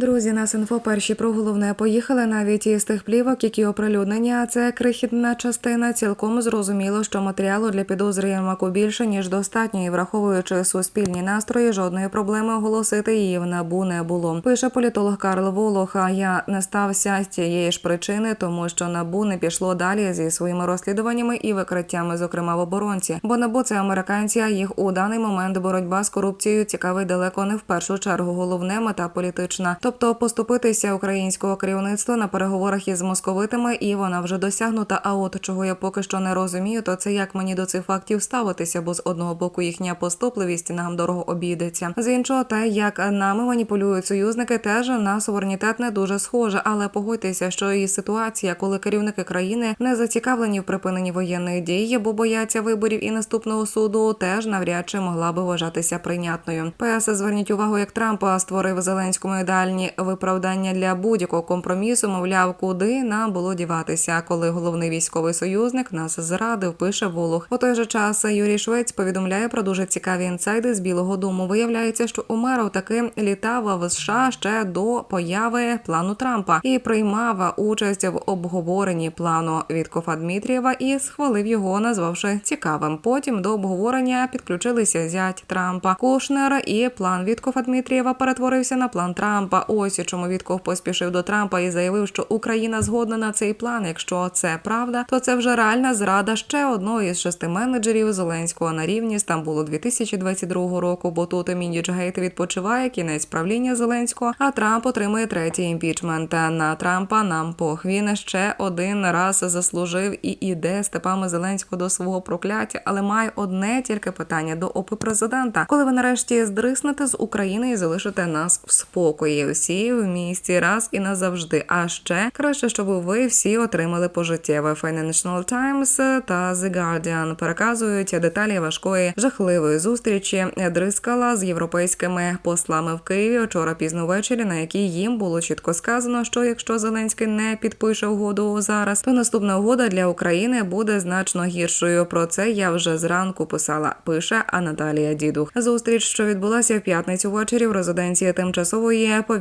Друзі, нас інфо перші про головне поїхали навіть із тих плівок, які оприлюднені. А це крихітна частина. Цілком зрозуміло, що матеріалу для підозрюваного більше ніж достатньо, і враховуючи суспільні настрої, жодної проблеми оголосити її в набу не було. Пише політолог Карл Волох. А я не стався з цієї ж причини, тому що набу не пішло далі зі своїми розслідуваннями і викриттями, зокрема в оборонці. Бо набу це американці. а Їх у даний момент боротьба з корупцією цікавий далеко не в першу чергу. Головне мета політична, тобто поступитися українського керівництва на переговорах із московитами, і вона вже досягнута. А от чого я поки що не розумію, то це як мені до цих фактів ставитися, бо з одного боку їхня поступливість нам дорого обійдеться. З іншого, те, як нами маніпулюють союзники, теж на суверенітет не дуже схоже. Але погодьтеся, що і ситуація, коли керівники країни не зацікавлені в припиненні воєнних дій, бо бояться виборів і наступного суду, теж навряд чи могла би вважатися прийнятною. ПС зверніть увагу, як Трамп створив Зеленському ідеальні виправдання для будь-якого компромісу. Мовляв, куди нам було діватися, коли головний військовий союзник нас зрадив. Пише Волох. У той же час Юрій Швець повідомляє про дуже цікаві інсайди з Білого Дому. Виявляється, що Умеров таки літав в США ще до появи плану Трампа і приймав участь в обговоренні плану Віткофа Дмитрієва і схвалив його, назвавши цікавим. Потім до обговорення підключилися зять Трампа Кушнер, і план Віткофа Дмитрієва перетворився на план Трампа. Ось чому Вітков поспішив до Трампа і заявив, що Україна згодна на цей план. Якщо це правда, то це вже реальна зрада ще одного із шести менеджерів Зеленського на рівні Стамбулу 2022 року. Бо тут Міндіджгейт відпочиває кінець правління Зеленського, а Трамп отримує третій імпічмент. На Трампа нам пох. Він ще один раз заслужив і іде степами Зеленського до свого прокляття, але має одне тільки питання до опи президента. Коли ви нарешті здриснете з України і залишите нас в спокої, всі в місті раз і назавжди. А ще краще, щоб ви всі отримали пожиттєве. Financial Times та The Guardian переказують деталі важкої жахливої зустрічі Дрискала з європейськими послами в Києві вчора пізно ввечері, на якій їм було чітко сказано, що якщо Зеленський не підпише угоду зараз, то наступна угода для України буде значно гіршою. Про це я вже зранку писала. Пише Анаталія Дідух. Зустріч, що відбулася в п'ятницю ввечері в резиденції тимчасової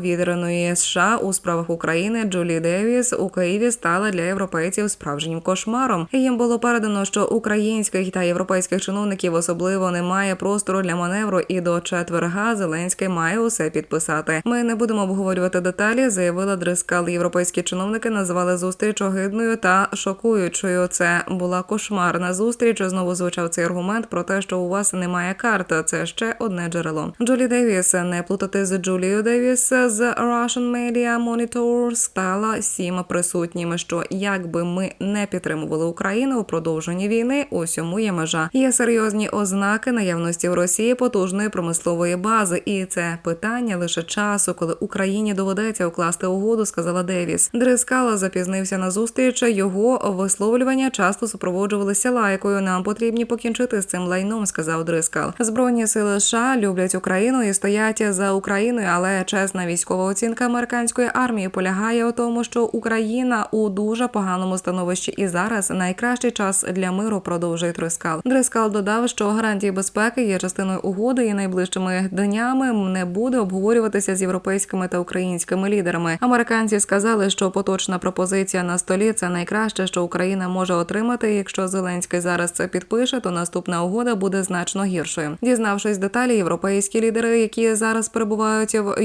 повітряної США у справах України Джулі Девіс у Києві стала для європейців справжнім кошмаром. Їм було передано, що українських та європейських чиновників особливо немає простору для маневру, і до четверга Зеленський має усе підписати. Ми не будемо обговорювати деталі, заявила Дрискал. Європейські чиновники назвали зустріч огидною та шокуючою. Це була кошмарна зустріч. Знову звучав цей аргумент про те, що у вас немає карти. Це ще одне джерело. Джулі Девіс не плутати з Джулією Девіс з Russian Media Monitor стала сім присутніми. Що якби ми не підтримували Україну у продовженні війни, усьому є межа. Є серйозні ознаки наявності в Росії потужної промислової бази, і це питання лише часу, коли Україні доведеться укласти угоду, сказала Девіс. Дрискала запізнився на зустріч. Його висловлювання часто супроводжувалися лайкою. Нам потрібні покінчити з цим лайном, сказав Дрискал. Збройні сили США люблять Україну і стоять за Україною, але чесна військова оцінка американської армії полягає у тому, що Україна у дуже поганому становищі, і зараз найкращий час для миру. Продовжує Дрискал. Дрискал додав, що гарантії безпеки є частиною угоди, і найближчими днями не буде обговорюватися з європейськими та українськими лідерами. Американці сказали, що поточна пропозиція на столі це найкраще, що Україна може отримати. Якщо Зеленський зараз це підпише, то наступна угода буде значно гіршою. Дізнавшись деталі, європейські лідери, які зараз перебувають в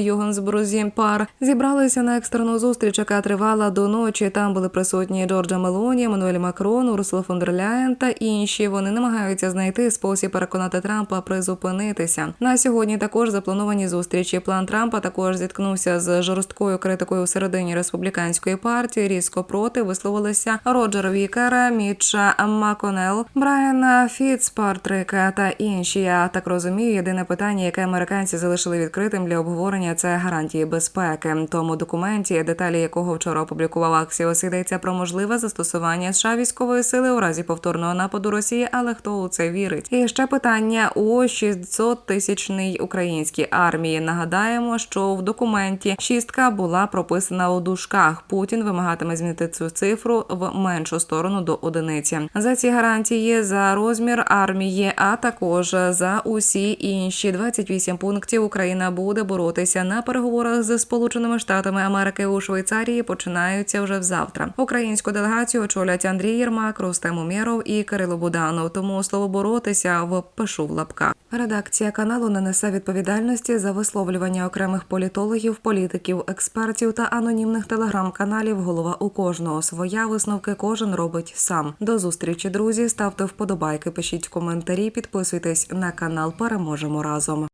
Йогансбрузі, пар зібралися на екстрену зустріч, яка тривала до ночі. Там були присутні Джорджа Мелоні, Мануель Макрон, Урсула фон дер Ляєн та інші. Вони намагаються знайти спосіб переконати Трампа призупинитися. На сьогодні також заплановані зустрічі. План Трампа також зіткнувся з жорсткою критикою всередині республіканської партії. Різко проти висловилися Роджер Вікер, Мітча Маконел, Брайан Фіцпартрик та інші. Я так розумію, єдине питання, яке американці залишили відкритим для обговорення, це гарантії безпеки. Тому документі, деталі якого вчора опублікував Аксіос, йдеться про можливе застосування США військової сили у разі повторного нападу Росії. Але хто у це вірить? І ще питання у 600 тисячній українській армії. Нагадаємо, що в документі шістка була прописана у дужках. Путін вимагатиме змінити цю цифру в меншу сторону до одиниці. За ці гарантії за розмір армії, а також за усі інші 28 пунктів Україна буде боротися на переговорах переговорах з Сполученими Штатами Америки у Швейцарії починаються вже завтра. Українську делегацію очолять Андрій Єрмак, Рустем Умєров і Кирило Буданов. Тому слово боротися впишу в лапках. Редакція каналу не несе відповідальності за висловлювання окремих політологів, політиків, експертів та анонімних телеграм-каналів. Голова у кожного своя висновки кожен робить сам. До зустрічі, друзі. Ставте вподобайки, пишіть коментарі, підписуйтесь на канал. Переможемо разом.